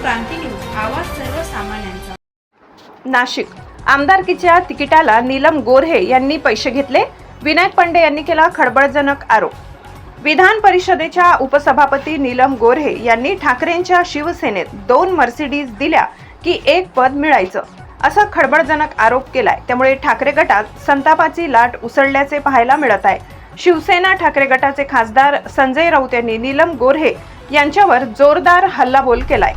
क्रांती news आवाज सर्वसामान्यांचा. नाशिक. आमदारकीच्या तिकिटाला नीलम गोऱ्हे यांनी पैसे घेतले. विनायक पांडे यांनी केला खळबळजनक आरोप. विधान परिषदेच्या उपसभापती नीलम गोऱ्हे यांनी ठाकरेंच्या शिवसेनेत दोन मर्सिडीज दिल्या की एक पद मिळायचं. असा खळबळजनक आरोप केलाय. त्यामुळे ठाकरे गटात संतापाची लाट उसळल्याचे पाहायला मिळत आहे. शिवसेना ठाकरे गटाचे खासदार संजय राऊत यांनी नीलम गोऱ्हे यांच्यावर जोरदार हल्लाबोल केलाय.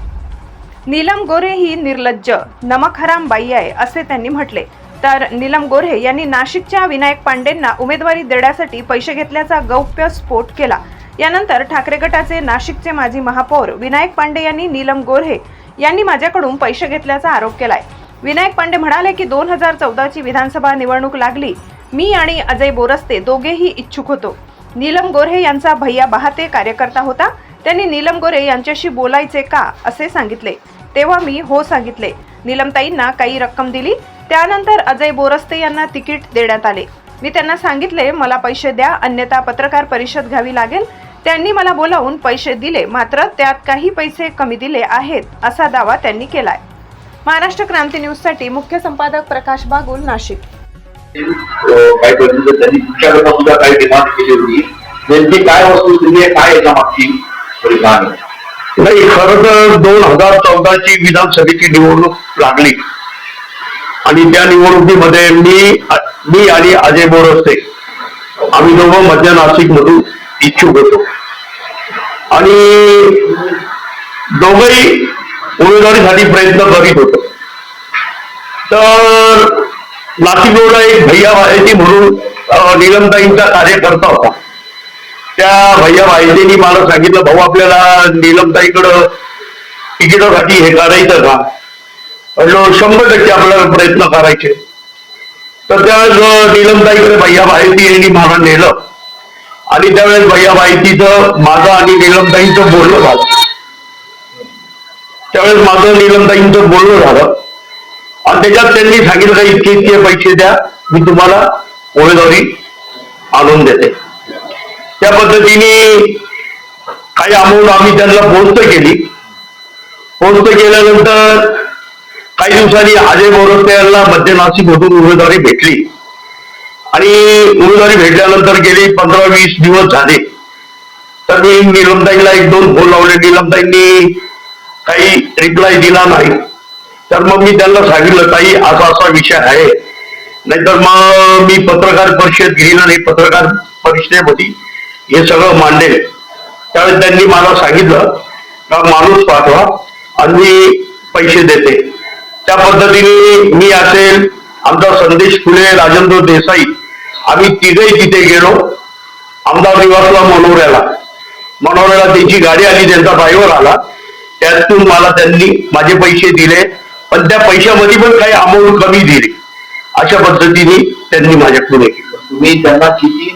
नीलम गोरे ही निर्लज्ज नमक हराम बाई आहे असे त्यांनी म्हटले. तर नीलम गोरे यांनी नाशिकच्या विनायक पांडेंना उमेदवारी देण्यासाठी पैसे घेतल्याचा गौप्य स्फोट केला. यानंतर ठाकरे गटाचे नाशिकचे माजी महापौर विनायक पांडे यांनी नीलम गोरे यांनी माझ्याकडून पैसे घेतल्याचा आरोप केलाय. विनायक पांडे म्हणाले की दोन हजार चौदाची विधानसभा निवडणूक लागली. मी आणि अजय बोरस्ते दोघेही इच्छुक होतो. नीलम गोरे यांचा भैया बहाते कार्यकर्ता होता. त्यांनी नीलम गोरे यांच्याशी बोलायचे का असे सांगितले. तेव्हा मी हो सांगितले. नीलमताईंना काही रक्कम दिली. त्यानंतर अजय बोरस्ते यांना तिकीट देण्यात आले. मी त्यांना सांगितले मला पैसे द्या अन्यथा पत्रकार परिषद घ्यावी लागेल. त्यांनी मला बोलावून पैसे दिले मात्र त्यात काही पैसे कमी दिले आहेत असा दावा त्यांनी केलाय. महाराष्ट्र क्रांती न्यूजसाठी मुख्य संपादक प्रकाश बागुल नाशिक. काय वस्तू काय नाही खर तर दोन हजार चौदाची विधानसभेची निवडणूक लागली. आणि त्या निवडणुकीमध्ये मी मी आणि अजय बोरस्ते आम्ही दोघं मध्य नाशिक मधून इच्छुक होतो. आणि दोघंही उमेदवारीसाठी प्रयत्न करीत होतो. तर नाशिक रोडला एक भैया व्हायची म्हणून निलमताईंचा कार्यकर्ता होता. त्या भैया बायतेनी मला सांगितलं भाऊ आपल्याला नीलमताईकडं तिकिटासाठी हे करायचं का? म्हणलो शंभर टक्के आपल्याला प्रयत्न करायचे. तर त्यावेळेस नीलमताईकडे भैया बायती यांनी मला नेलं. आणि त्यावेळेस भैया बायतीचं माझं आणि नीलमताईंचं बोलणं झालं. त्यावेळेस माझं नीलमताईंचं बोलणं झालं. आणि त्याच्यात त्यांनी सांगितलं का इतके इतके पैसे द्या मी तुम्हाला उमेदवारी आणून देते. त्या पद्धतीने काही अमाऊंट आम्ही त्यांना पोहोचत केली पोहोचत केल्यानंतर काही दिवसांनी अजय बोरस्ते यांना मध्य नाशिक मधून उमेदवारी भेटली. आणि उमेदवारी भेटल्यानंतर गेली पंधरा वीस दिवस झाले. तर मी निलमताईला एक दोन फोन लावले. निलमताईंनी काही रिप्लाय दिला नाही. तर मग मी त्यांना सांगितलं ताई असा असा विषय आहे. नाहीतर मग मी पत्रकार परिषद घेईन आणि पत्रकार परिषदेमध्ये हे सगळं मांडेल. त्यावेळेस त्यांनी मला सांगितलं का माणूस पाठवा आणि मी पैसे देते. त्या पद्धतीने मी असेल आमचा संदेश फुले राजेंद्र देसाई आम्ही तिघही तिथे गेलो. आमदार निवासला मनोऱ्याला. मनोऱ्याला त्यांची गाडी आली त्यांचा ड्रायव्हर आला. त्यातून मला त्यांनी माझे पैसे दिले पण त्या पैशामध्ये पण काही अमाऊंट कमी दिली. अशा पद्धतीने त्यांनी माझ्याकडून केलं. तुम्ही त्यांना किती